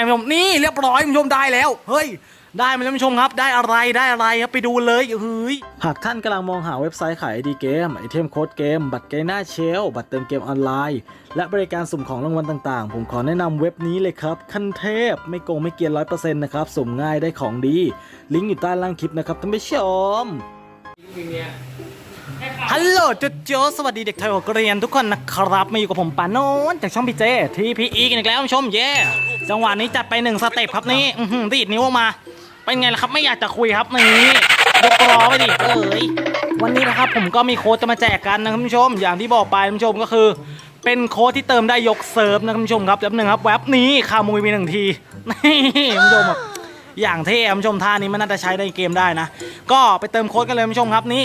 นผู้ชมนี่เรียบร้อยผู้ชมได้แล้ว เฮ้ยได้มาแล้วท่านผู้ชมครับ ได้อะไรได้อะไรครับไปดูเลยเฮ้ยหากท่านกำลังมองหาเว็บไซต์ขายดีเกมไอเทมโค้ดเกม บัตรเกหน้าเชลบัตรเติมเกมออนไลน์ และบริการสุ่มของรางวัลต่างๆ ผมขอแนะนำเว็บนี้เลยครับ ขั้นเทพไม่โกงไม่เกียนร้อยเปอร์เซ็นต์นะครับสุ่มง่ายได้ของดี ลิงก์อยู่ใต้ล่างคลิปนะครับท่านผู้ชม ฮัลโหลจุดโจสวัสดีเด็กไทยหัวเกรียนทุกคนนะครับ มาอยู่กับผมปานโนนจากช่องพีเจทีพีอีกันอีกแล้วคุณผู้ชมเย่จังหวะนี้จัดไปหนึ่งสเต็ปครับนี่อื้อหือดีดนิ้วออกมา เป็นไงล่ะครับไม่อยากจะคุยครับนี่ยกรอไปดิเอ้ยวันนี้นะครับผมก็มีโค้ดจะมาแจกกันนะคุณผู้ชม อย่างที่บอกไปคุณผู้ชมก็คือ เป็นโค้ดที่เติมได้ยกเซิร์ฟนะคุณผู้ชมครับแป๊บหนึ่งครับแว็บนี้คามุยมีหนึ่งทีนี่คุณผู้ชมแบบอย่างเท่คุณผู้ชมท่านี้มันน่าจะใช้ในเกมได้นะ ก็ไปเติมโค้ดกันเลยคุณผู้ชมครับนี่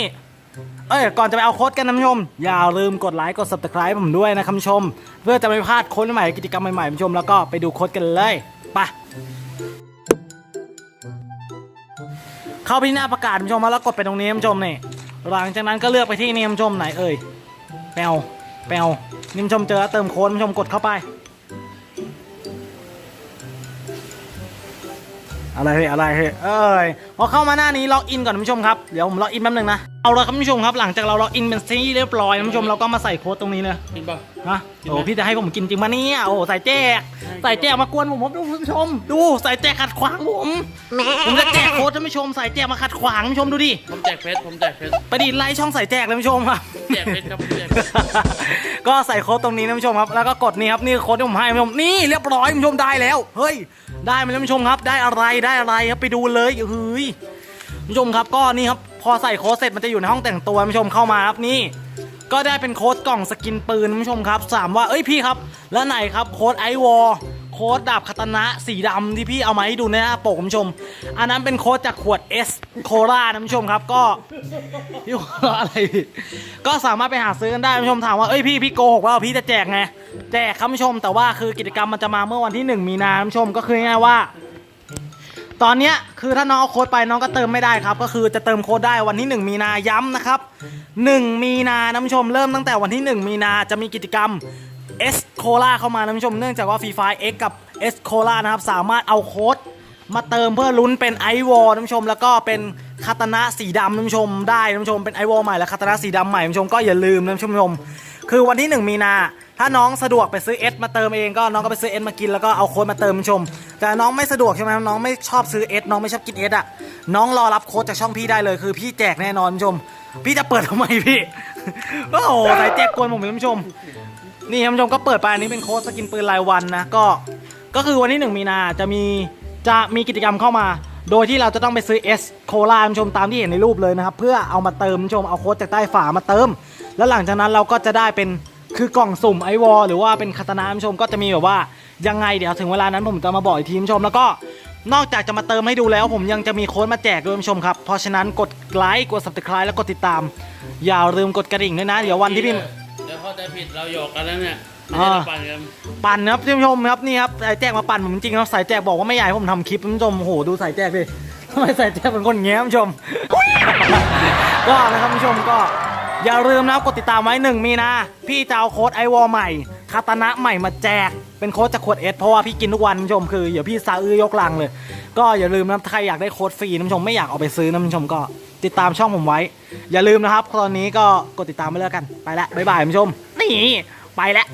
เอ้ยก่อนจะไปเอาโค้ดกันนะผู้ชม อย่าลืมกดไลค์กด subscribe ผมด้วยนะคุณผู้ชม เพื่อจะไม่พลาดโค้ดใหม่กิจกรรมใหม่ๆคุณผู้ชมแล้วก็ไปดูโค้ดกันเลยไปเข้าไปที่หน้าประกาศคุณผู้ชมแล้วกดไปตรงนี้คุณผู้ชมนี่หลังจากนั้นก็เลือกไปที่นี่คุณผู้ชมไหนเอ่ยแปลแปลนี่คุณผู้ชมเจอเติมโค้ดคุณผู้ชมกดเข้าไป อะไรเฮ้ยอะไรเฮ้ยเอ้ยพอเข้ามาหน้านี้ล็อกอินก่อนคุณผู้ชมครับเดี๋ยวผมล็อกอินแป๊บนึงนะเอาละครับคุณผู้ชมครับหลังจากเราล็อกอินเป็นที่เรียบร้อยคุณผู้ชมเราก็มาใส่โค้ดตรงนี้เลยกินป่ะฮะโอ้พี่จะให้ผมกินจริงปะเนี่ยโอ้ใส่แจก ใส่แจกมากวนผมผมดูคุณผู้ชม ดูใส่แจกขัดขวางผมผมจะแจกโค้ดท่านผู้ชมใส่แจกมาขัดขวางคุณผู้ชมดูดิผมแจกเพชรผมแจกเพชรไปดิไล่ช่องใส่แจกเลยคุณผู้ชมครับแจกเพชรครับผมแจกเพชรก็ใส่โค้ดตรงนี้นะคุณผู้ชมครับ แล้วก็กดนี่ครับนี่โค้ดที่ผมให้คุณผู้ชมนี่เรียบร้อยคุณผู้ชมได้แล้ว เฮ้ย ได้มาแล้วคุณผู้ชมครับ ได้อะไรได้อะไรครับไปดูเลยเฮ้ยคุณผู้ชมครับก็นี่ครับพอใส่โค้ดเสร็จมันจะอยู่ในห้องแต่งตัวคุณผู้ชมเข้ามาครับนี่ก็ได้เป็นโค้ดกล่องสกินปืนคุณผู้ชมครับถามว่าเอ้ยพี่ครับ แล้วไหนครับโค้ดไอวอล โค้ดดาบคาตนะสีดำที่พี่เอามาให้ดูในหน้าปกคุณผู้ชม อันนั้นเป็นโค้ดจากขวด S โครานะคุณผู้ชมครับก็พี่อะไรก็สามารถไปหาซื้อกันได้คุณผู้ชมถามว่าเอ้ยพี่พี่โกหกว่าพี่จะแจกไงแจกครับคุณผู้ชม แต่ว่าคือกิจกรรมมันจะมาเมื่อวันที่ 1 มีนาคุณผู้ชมก็คือง่ายว่า ตอนเนี้ยคือถ้าน้องเอาโค้ดไปน้องก็เติมไม่ได้ครับ ก็คือจะเติมโค้ดได้วันที่ 1 มีนาย้ำนะครับ 1 มีนานะคุณผู้ชมเริ่มตั้งแต่วันที่ 1 มีนาจะมีกิจกรรม S โคลาเข้ามานะผู้ชมเนื่องจากว่าฟรีไฟ X กับ S โคลานะครับ สามารถเอาโค้ดมาเติมเพื่อลุ้นเป็นไอวอลนะผู้ชม แล้วก็เป็นคาตานะสีดำนะผู้ชมได้นะผู้ชมเป็นไอวอลใหม่และคาตานะสีดำใหม่คุณผู้ชมก็อย่าลืมนะผู้ชม คือวันที่ 1 มีนา ถ้าน้องสะดวกไปซื้อ S มาเติมเองก็น้องก็ไปซื้อ S มากินแล้วก็เอาโค้ดมาเติมคุณผู้ชม แต่น้องไม่สะดวกใช่ไหมน้องไม่ชอบซื้อ S น้องไม่ชอบกิน S อะน้องรอรับโค้ดจากช่องพี่ได้เลยคือ พี่แจกแน่นอนผู้ชม พี่จะเปิดทำไมพี่โอ้โหสายแจกกวนผมเลยผู้ชม นี่ท่านผู้ชมก็เปิดไปอันนี้เป็นโค้ดสกินปืนรายวันนะก็ก็คือวันที่ 1 มีนาจะมีจะมีกิจกรรมเข้ามา โดยที่เราจะต้องไปซื้อ S โคลาคุณผู้ชมตามที่เห็นในรูปเลยนะครับเพื่อเอามาเติมคุณผู้ชมเอาโค้ดจากใต้ฝามาเติม แล้วหลังจากนั้นเราก็จะได้เป็นคือกล่องสุ่มไอวอลหรือว่าเป็นคาตานาคุณผู้ชมก็จะมีแบบว่ายังไงเดี๋ยวถึงเวลานั้นผมจะมาบอกอีกทีคุณผู้ชมแล้วก็นอกจากจะมาเติมให้ดูแล้วผมยังจะมีโค้ดมาแจกด้วยคุณผู้ชมครับ เพราะฉะนั้นกดไลค์กด subscribe แล้วกดติดตาม อย่าลืมกดกระดิ่งด้วยนะ เดี๋ยววันที่พี่ ใจผิดเราหยอกกันแล้วเนี่ยไม่อ่าได้เราปั่นกันปั่นครับท่านผู้ชมครับนี่ครับสายแจกมาปั่นผมจริงๆครับสายแจกบอกว่าไม่อยากให้ผมทำคลิปท่านผู้ชมโอ้โหดูสายแจกดิทำไมสายแจกเป็นคนอย่างเงี้ยท่านผู้ชม ก็นะครับท่านผู้ชมก็อย่าลืมนะครับกดติดตามไว้หนึ่งมีนาพี่จะเอาโค้ดไอวอลใหม่คาตานะใหม่มาแจกเป็นโค้ดจากขวดเอสเพราะว่าพี่กินทุกวันท่านผู้ชมคือเดี๋ยวพี่ซาอื้อยกลังเลย ก็อย่าลืมนะถ้าใครอยากได้โค้ดฟรีท่านผู้ชมไม่อยากเอาไปซื้อนะท่านผู้ชมก็ติดตามช่องผมไว้ อย่าลืมนะครับ ตอนนี้ก็กดติดตามไปแล้วกันไปละบ๊ายบายท่านผู้ชม นี่ไปแล้ว